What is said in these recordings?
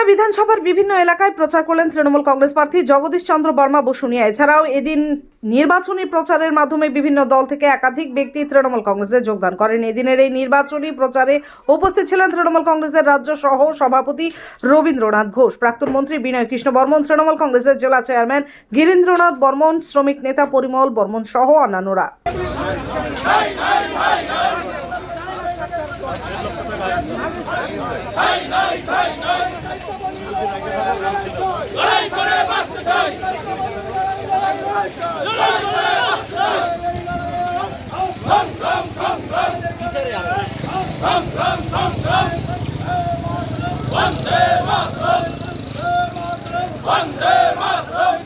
কলকাতা বিধানসভার বিভিন্ন এলাকায় প্রচার করলেন তৃণমূল কংগ্রেস প্রার্থী জগদীশ চন্দ্র বর্মা বসুনিয়া এছাড়াও এদিন নির্বাচনী প্রচারের মাধ্যমে বিভিন্ন দল থেকে একাধিক ব্যক্তি তৃণমূল কংগ্রেসে যোগদান করেন এদিনের এই নির্বাচনী প্রচারে উপস্থিত ছিলেন তৃণমূল কংগ্রেসের রাজ্য সহ সভাপতি রবীন্দ্রনাথ ঘোষ প্রাক্তন মন্ত্রী বিনয় কৃষ্ণ বর্মন তৃণমূল কংগ্রেসের জেলা চেয়ারম্যান গিরীন্দ্রনাথ বর্মন শ্রমিক নেতা পরিমল বর্মন সহ অন্যান্যরা লড়াই করে বাঁচতে চাই। লড়াই করে বাঁচতে চাই। Ram Ram Ram Ram Ram Ram Ram Ram Vande Mataram. Vande Mataram.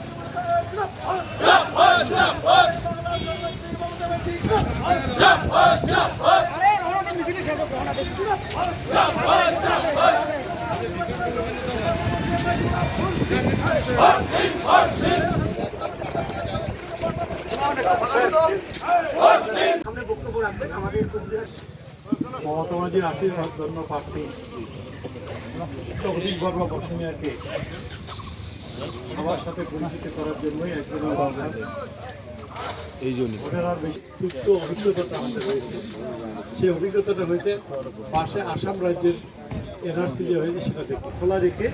Japan Japan Japan Japan Japan Japan Mamata ব্যানার্জির আশীর্বাদ ধন্য প্রার্থী। জগদীশ বর্মা বসুনিয়াকে সবার সাথে পরিচিত করার জন্যই একদিন এই জন্য বেশি যুক্ত অভিজ্ঞতাটা আমাদের হয়েছে সেই অভিজ্ঞতাটা হয়েছে পাশে আসাম রাজ্যের এনআরসি যে হয়েছে সেটা দেখে। খোলা রেখে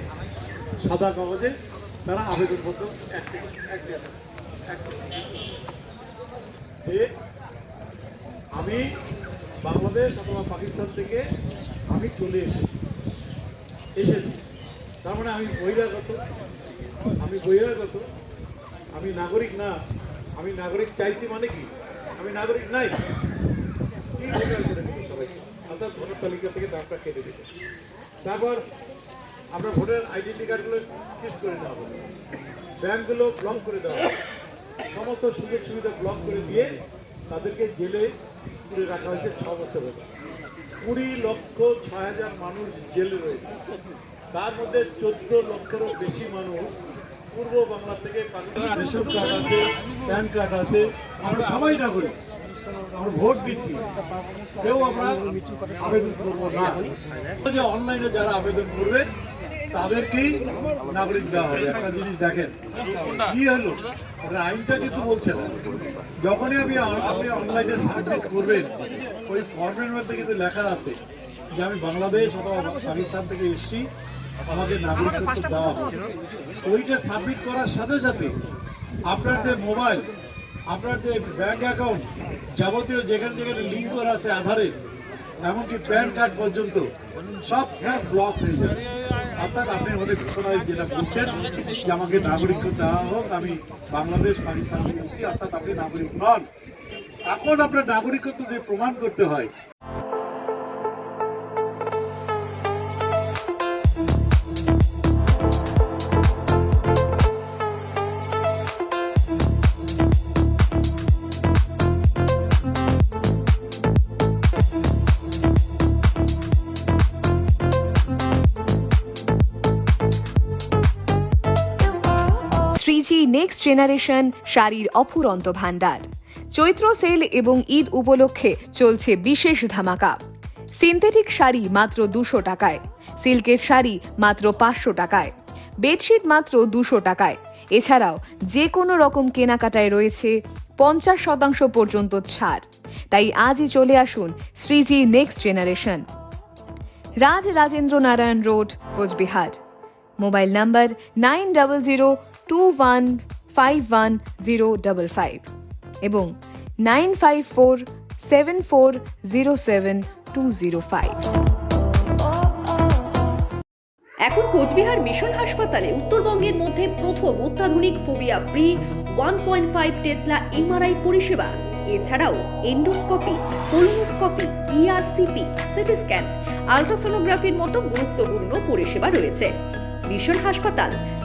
সাদা কাগজে তারা আবেদনপত্র আমি বাংলাদেশ অথবা পাকিস্তান থেকে আমি চলে এসেছি। এসেছি। তার মানে আমি বহিরাগত। আমি বহিরাগত। আমি নাগরিক না। আমি নাগরিক চাইছি মানে কি? আমি নাগরিক নাই। সবাইকে। অর্থাৎ ভোটার তালিকা থেকে নামটা কেটে দিল তারপর আমরা ভোটার আইডেন্টি কার্ডগুলো ফিস করে দেওয়া হবে। ব্যাংকগুলো ব্লক করে দেওয়া হবে। সমস্ত সুযোগ সুবিধা ব্লক করে দিয়ে তাদেরকে জেলে পুরে রাখা হয়েছে ছ বছর কুড়ি লক্ষ ছয় হাজার মানুষ জেলে রয়েছে। তার মধ্যে চোদ্দ লক্ষেরও বেশি মানুষ পূর্ব বাংলা থেকে রেশন কার্ড আছে প্যান কার্ড আছে। আমরা সবাই নাগরিক। আমরা ভোট দিচ্ছি। কেউ আমরা আবেদন করব না। যে অনলাইনে যারা আবেদন করবে তাদেরকেই নাগরিক দেওয়া হবে। একটা জিনিস দেখেন কি হলো? আইনটা কিন্তু বলছে না। যখনই আমি আপনি অনলাইনে সাবমিট করবেন ওই ফর্মের মধ্যে কিন্তু লেখা আছে যে আমি বাংলাদেশ অথবা পাকিস্তান থেকে এসেছি আমাকে নাগরিকত্ব দেওয়া হবে। ওইটা সাবমিট করার সাথে সাথে আপনার যে মোবাইল আপনার যে ব্যাঙ্ক অ্যাকাউন্ট যাবতীয় যেখানে যেখানে লিঙ্ক করা আছে আধারে এমনকি প্যান কার্ড পর্যন্ত সব ব্লক হয়ে যাবে। অর্থাৎ আপনি আমাদের ঘোষণায় যেটা বলছেন যে আমাকে নাগরিকত্ব দেওয়া হোক, আমি বাংলাদেশ, পাকিস্তান অর্থাৎ আপনি নাগরিক নন। এখন আপনার নাগরিকত্ব দিয়ে প্রমাণ করতে হয় নেক্সট জেনারেশন শাড়ির অফুরন্ত ভাণ্ডার। চৈত্র সেল এবং ঈদ উপলক্ষে চলছে বিশেষ ধামাকা। সিনথেটিক শাড়ি মাত্র দুশো টাকায় সিল্কের শাড়ি মাত্র পাঁচশো টাকায় বেডশিট মাত্র দুশো টাকায়। এছাড়াও যে কোনো রকম কেনাকাটায় রয়েছে পঞ্চাশ শতাংশ পর্যন্ত ছাড়। তাই আজই চলে আসুন Shriji next generation Raj Rajendra Narayan road, Cooch Behar. Mobile number nine double zero two one five one zero double five এবং nine five four seven four zero seven two zero five এখন Cooch Behar mission হাসপাতালে উত্তরবঙ্গের মধ্যে প্রথম অত্যাধুনিক phobia free one point five tesla MRI পরিষেবা। এছাড়াও endoscopy colonoscopy ERCP CT scan, আলট্রাসোনোগ্রাফির মতো গুরুত্বপূর্ণ পরিষেবা রয়েছে। মিশন হাসপাতাল